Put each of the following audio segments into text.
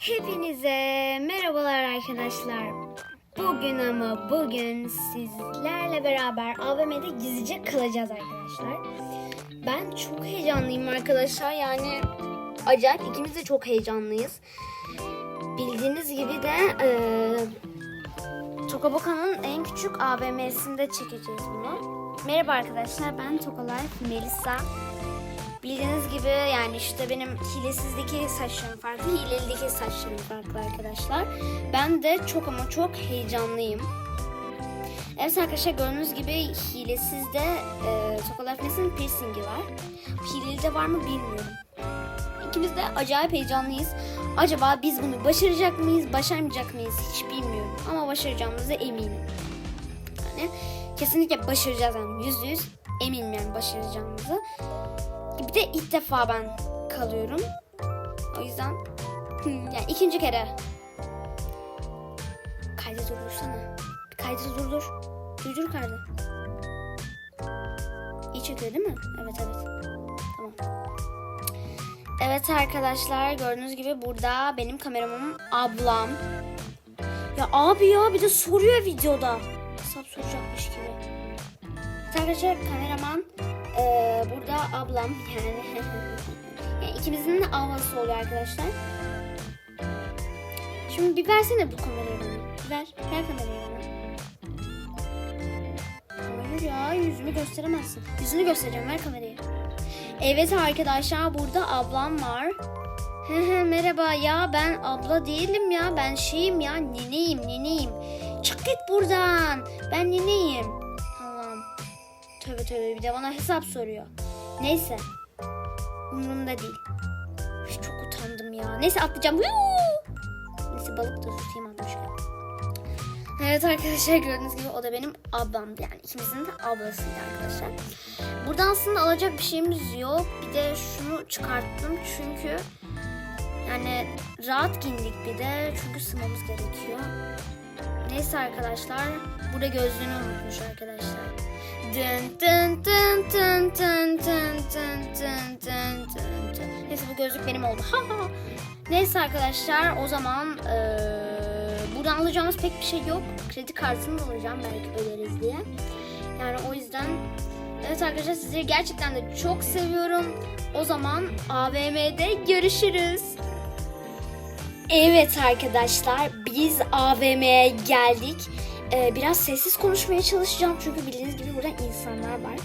Hepinize merhabalar arkadaşlar. Bugün ama bugün sizlerle beraber AVM'de gizlice kalacağız arkadaşlar. Ben çok heyecanlıyım arkadaşlar. Yani acayip ikimiz de çok heyecanlıyız. Bildiğiniz gibi de eee Tokaboka'nın en küçük AVM'sinde çekeceğiz bunu. Merhaba arkadaşlar ben Tokalife Melisa. Bildiğiniz gibi yani işte benim hilesizdeki saçlarım farklı, hilelideki saçlarım farklı arkadaşlar. Ben de çok ama çok heyecanlıyım. Evet arkadaşlar gördüğünüz gibi hilesizde e, Tokalafnes'in piercingi var. Hileli var mı bilmiyorum. İkimiz de acayip heyecanlıyız. Acaba biz bunu başaracak mıyız, başarmayacak mıyız hiç bilmiyorum. Ama başaracağımıza eminim. Yani kesinlikle başaracağız yani yüzde yüz eminim yani başaracağımızı. Bir de ilk defa ben kalıyorum. O yüzden yani ikinci kere. Kaydı durdursana. Kaydı durdur. Durdur kaydı. İyi çekiyor değil mi? Evet evet. Tamam. Evet arkadaşlar gördüğünüz gibi burada benim kameramın ablam. Ya abi ya bir de soruyor videoda. Hesap soracakmış gibi. Evet arkadaşlar kameraman ee, burada ablam yani. yani ikimizin de ablası oluyor arkadaşlar. Şimdi bir versene bu kamerayı bana. Ver, ver kamerayı bana. Hayır ya yüzümü gösteremezsin. Yüzünü göstereceğim ver kamerayı. Evet arkadaşlar burada ablam var. Merhaba ya ben abla değilim ya ben şeyim ya neneyim neneyim. Çık git buradan ben neneyim. Tövbe tövbe bir de bana hesap soruyor. Neyse. Umurumda değil. Üf, Çok utandım ya. Neyse atlayacağım. Huu! Neyse balık da tutayım atmışken. Evet arkadaşlar gördüğünüz gibi o da benim ablamdı. Yani ikimizin de ablasıydı arkadaşlar. Burada aslında alacak bir şeyimiz yok. Bir de şunu çıkarttım çünkü yani rahat giyindik bir de çünkü sığmamız gerekiyor. Neyse arkadaşlar. Burada gözlüğünü unutmuş arkadaşlar. Dın dın dın dın dın dın dın dın dın dın dın. Neyse bu gözlük benim oldu. Ha ha. Neyse arkadaşlar o zaman eee buradan alacağımız pek bir şey yok. Kredi kartını da alacağım belki öderiz diye. Yani o yüzden evet arkadaşlar sizleri gerçekten de çok seviyorum. O zaman AVM'de görüşürüz. Evet arkadaşlar biz AVM'ye geldik. Ee, biraz sessiz konuşmaya çalışacağım çünkü bildiğiniz gibi burada insanlar var.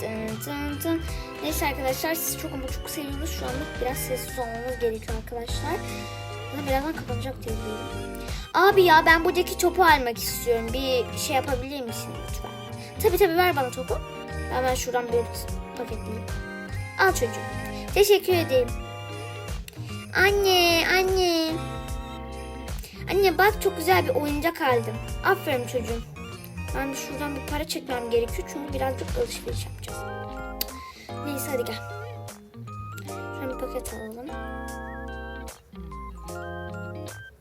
Dın dın dın. Neyse arkadaşlar siz çok ama çok seviyoruz. Şu anlık biraz sessiz olmamız gerekiyor arkadaşlar. Ama birazdan kapanacak diye biliyorum. Abi ya ben buradaki topu almak istiyorum. Bir şey yapabilir misin lütfen? Tabii tabii ver bana topu. Ben şuradan bir paketleyeyim. Al çocuğum. Teşekkür ederim. Anne, anne. Anne bak çok güzel bir oyuncak aldım. Aferin çocuğum. Ben de şuradan bir para çekmem gerekiyor çünkü birazcık alışveriş yapacağız. Neyse hadi gel. Şöyle bir paket alalım.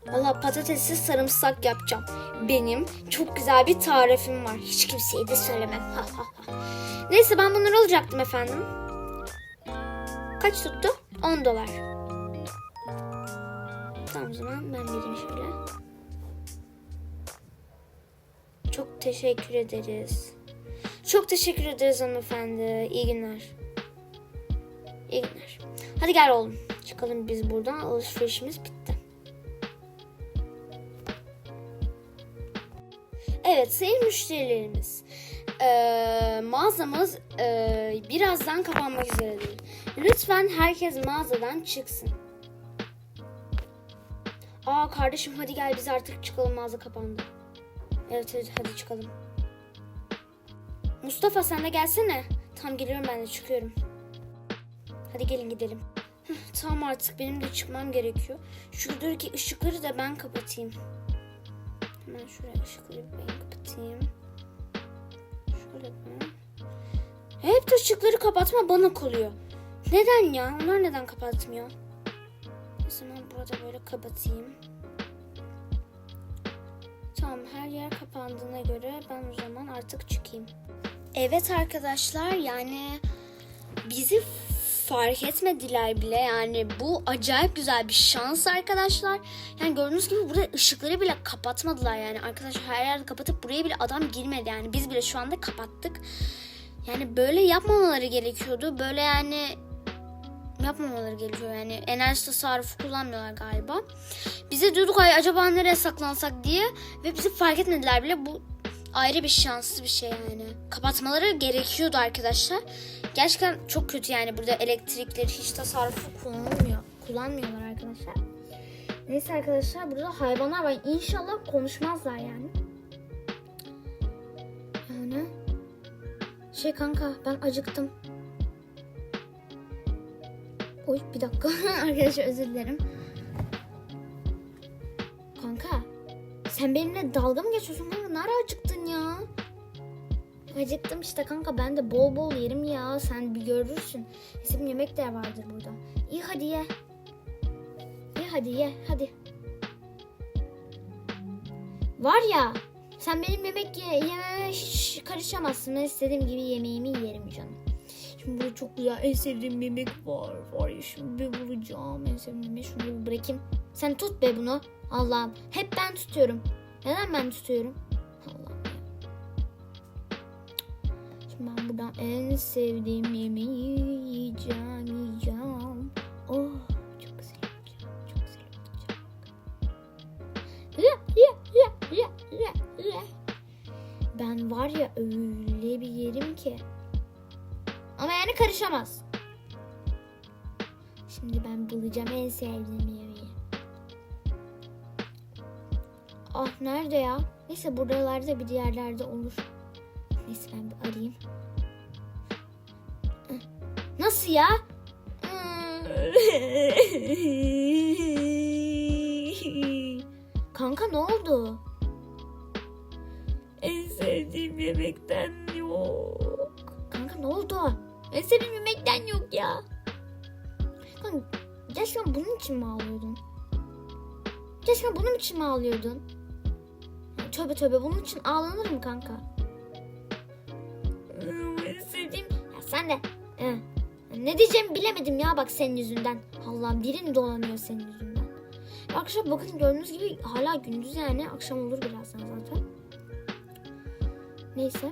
Valla patatessiz sarımsak yapacağım. Benim çok güzel bir tarifim var. Hiç kimseye de söylemem. Neyse ben bunları alacaktım efendim. Kaç tuttu? 10 dolar. Tamam o zaman ben vereyim şöyle. Çok teşekkür ederiz. Çok teşekkür ederiz hanımefendi. İyi günler. İyi günler. Hadi gel oğlum. Çıkalım biz buradan. Alışverişimiz bitti. Evet sayın müşterilerimiz. Eee, mağazamız eee, birazdan kapanmak üzeredir. Lütfen herkes mağazadan çıksın. Aa kardeşim hadi gel biz artık çıkalım mağaza kapandı. Evet evet hadi çıkalım. Mustafa sen de gelsene. Tam geliyorum ben de çıkıyorum. Hadi gelin gidelim. Tamam artık benim de çıkmam gerekiyor. Şuradaki ışıkları da ben kapatayım. Hemen şuraya ışıkları ben kapatayım. Şöyle ben. Hep de ışıkları kapatma bana kalıyor. Neden ya? Onlar neden kapatmıyor? O zaman burada böyle kapatayım. Tamam her yer kapandığına göre ben o zaman artık çıkayım. Evet arkadaşlar yani bizi fark etmediler bile. Yani bu acayip güzel bir şans arkadaşlar. Yani gördüğünüz gibi burada ışıkları bile kapatmadılar yani. Arkadaşlar her yerde kapatıp buraya bile adam girmedi yani. Biz bile şu anda kapattık. Yani böyle yapmamaları gerekiyordu. Böyle yani yapmamaları gerekiyor yani enerji tasarrufu kullanmıyorlar galiba. Bize diyorduk ay acaba nereye saklansak diye ve bizi fark etmediler bile bu ayrı bir şanslı bir şey yani. Kapatmaları gerekiyordu arkadaşlar. Gerçekten çok kötü yani burada elektrikleri hiç tasarrufu kullanılmıyor. Kullanmıyorlar arkadaşlar. Neyse arkadaşlar burada hayvanlar var. İnşallah konuşmazlar yani. Yani şey kanka ben acıktım. Oy bir dakika arkadaşlar özür dilerim. Kanka sen benimle dalga mı geçiyorsun kanka? Nerede acıktın ya? Acıktım işte kanka ben de bol bol yerim ya. Sen bir görürsün. Bizim yemek de vardır burada. İyi hadi ye. İyi hadi ye hadi. Var ya sen benim yemek ye, yememe karışamazsın. Ben istediğim gibi yemeğimi yerim canım. Şimdi burada çok güzel en sevdiğim yemek var. Var ya şimdi bir bulacağım. En sevdiğim yemeği şunu bırakayım. Sen tut be bunu. Allah'ım. Hep ben tutuyorum. Neden ben tutuyorum? Allah'ım. Şimdi ben buradan en sevdiğim yemeği yiyeceğim, yiyeceğim. Oh çok güzel olacak. Çok güzel olacak. Ya, ya, ya, ya, ya, ya. Ben var ya öyle bir yerim ki. Ama yani karışamaz. Şimdi ben bulacağım en sevdiğim yemeği. Ah nerede ya? Neyse buralarda bir yerlerde olur. Neyse ben bir arayayım. Nasıl ya? Kanka ne oldu? En sevdiğim yemekten gerçekten bunun için mi ağlıyordun? Gerçekten bunun için mi ağlıyordun? Tövbe tövbe bunun için ağlanır mı kanka? Hmm, En sevdiğim... Ya sen de... Ne diyeceğimi bilemedim ya bak senin yüzünden. Allah'ım dilim dolanıyor senin yüzünden. Arkadaşlar bakın gördüğünüz gibi hala gündüz yani. Akşam olur birazdan zaten. Neyse.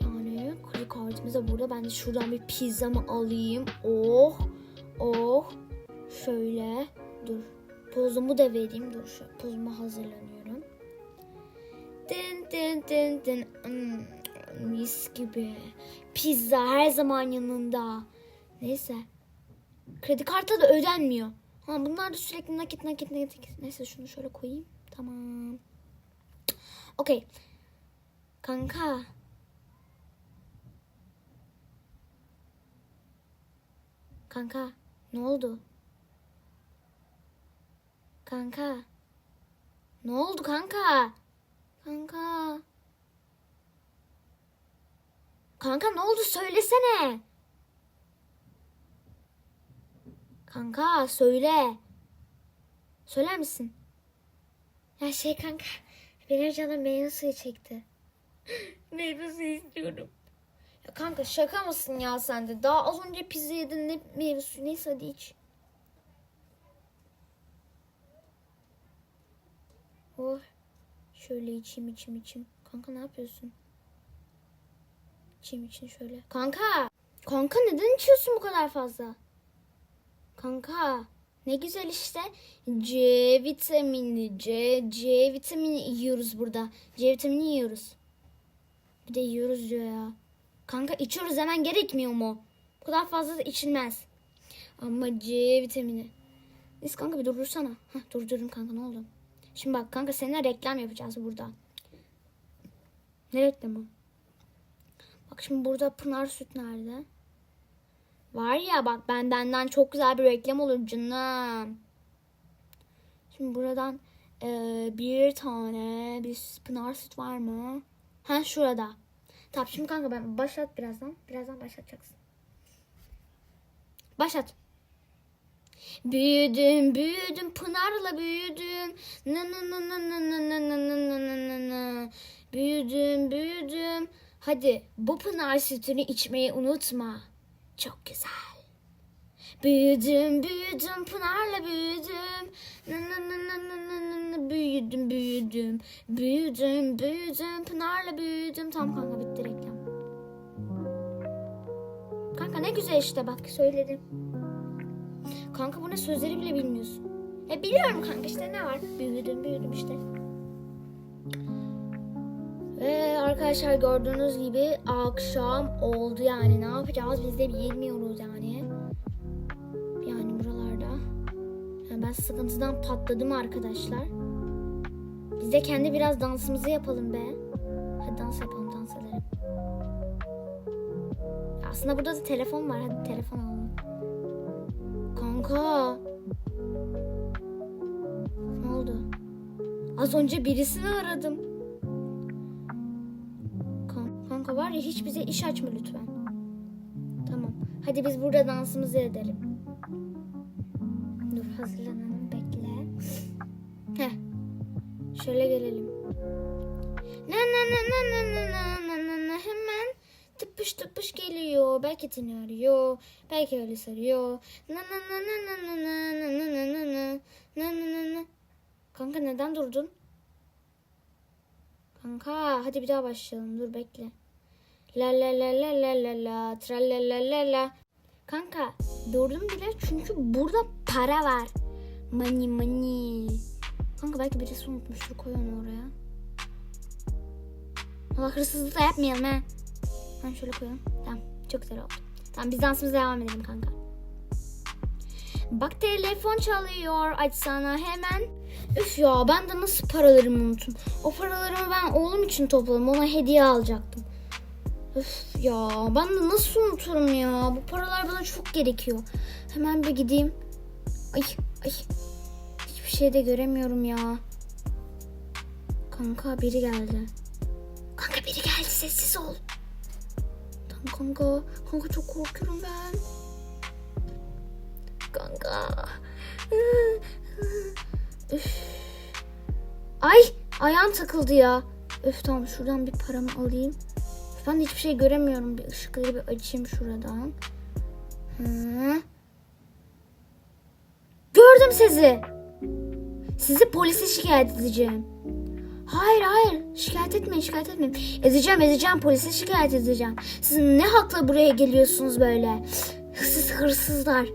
Yani kredi kartımız da burada. Ben de şuradan bir pizzamı alayım. Oh. Oh. Şöyle. Dur. Pozumu da vereyim. Dur şu pozuma hazırlanıyorum. Dın dın dın dın. Hmm, mis gibi. Pizza her zaman yanında. Neyse. Kredi kartı da ödenmiyor. Ha, bunlar da sürekli nakit nakit nakit. Neyse şunu şöyle koyayım. Tamam. Okey. Kanka. Kanka. Ne oldu? Kanka. Ne oldu kanka? Kanka. Kanka ne oldu söylesene. Kanka söyle. Söyler misin? Ya şey kanka. Benim canım meyve suyu çekti. meyve suyu istiyorum. Kanka şaka mısın ya sen de? Daha az önce pizza yedin ne meyve suyu neyse hadi iç. Oh. Şöyle içeyim içeyim içeyim. Kanka ne yapıyorsun? İçeyim için şöyle. Kanka. Kanka neden içiyorsun bu kadar fazla? Kanka. Ne güzel işte. C vitamini, C, C vitamini yiyoruz burada. C vitamini yiyoruz. Bir de yiyoruz diyor ya. Kanka içiyoruz hemen gerekmiyor mu? Bu kadar fazla da içilmez. Ama C vitamini. Neyse kanka bir durdursana. Hah durdurdum kanka ne oldu? Şimdi bak kanka seninle reklam yapacağız burada. Ne reklamı? Bak şimdi burada Pınar Süt nerede? Var ya bak ben benden çok güzel bir reklam olur canım. Şimdi buradan eee, bir tane bir Pınar Süt var mı? Ha şurada. Tamam şimdi kanka ben başlat birazdan. Birazdan başlatacaksın. Başlat. Büyüdüm, büyüdüm, Pınar'la büyüdüm. Na na na na na na na na na na na na na. Büyüdüm, büyüdüm. Hadi bu Pınar sütünü içmeyi unutma. Çok güzel. Büyüdüm, büyüdüm, Pınar'la büyüdüm. Nı nı nı nı nı nı nı nı. Büyüdüm, büyüdüm. Büyüdüm, büyüdüm, Pınar'la büyüdüm. Tamam kanka bitti reklam. Kanka ne güzel işte bak söyledim. Kanka bu ne sözleri bile bilmiyorsun. E biliyorum kanka işte ne var? Büyüdüm, büyüdüm işte. Ve arkadaşlar gördüğünüz gibi akşam oldu yani. Ne yapacağız? Biz de bilmiyoruz yani. Yani buralarda. Yani ben sıkıntıdan patladım arkadaşlar. Biz de kendi biraz dansımızı yapalım be. Hadi dans yapalım, dans edelim. Aslında burada da telefon var. Hadi telefon alalım. Kanka. Ne oldu? Az önce birisini aradım. Kan- Kanka var ya hiç bize iş açma lütfen. Tamam. Hadi biz burada dansımızı edelim. Dur hazırlanalım bekle. Heh. Şöyle gelelim. Na na na na na na na na na na hemen tıpış tıpış geliyor. Belki seni arıyor. Belki öyle sarıyor. Na na na na na na na na na na na na na na na Kanka neden durdun? Kanka hadi bir daha başlayalım. Dur bekle. La la la la la la la tra la la la la. Kanka durdum bile çünkü burada para var. Money money. Kanka belki birisi unutmuştur koy onu oraya. Allah hırsızlık da yapmayalım ha. Ben şöyle koyalım. Tamam çok güzel oldu. Tamam biz dansımıza devam edelim kanka. Bak telefon çalıyor. Açsana hemen. Üf ya ben de nasıl paralarımı unuttum. O paralarımı ben oğlum için topladım. Ona hediye alacaktım. Üf ya ben de nasıl unuturum ya. Bu paralar bana çok gerekiyor. Hemen bir gideyim. Ay ay. Hiçbir şey de göremiyorum ya. Kanka biri geldi. Kanka biri geldi sessiz ol. Tamam kanka. Kanka çok korkuyorum ben. Kanka. Üf. Ay ayağım takıldı ya. Öf tamam şuradan bir paramı alayım. Ben hiçbir şey göremiyorum. Bir ışıkları bir açayım şuradan. Hı. Gördüm sizi. Sizi polise şikayet edeceğim. Hayır hayır şikayet etmeyin şikayet etmeyin. Edeceğim edeceğim polise şikayet edeceğim. Siz ne hakla buraya geliyorsunuz böyle? Siz hırsızlar.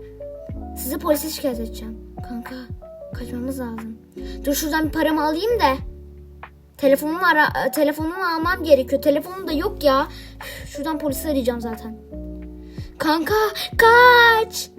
Sizi polise şikayet edeceğim. Kanka kaçmamız lazım. Dur şuradan bir paramı alayım da. Telefonumu ara telefonumu almam gerekiyor. Telefonum da yok ya. Şuradan polisi arayacağım zaten. Kanka kaç.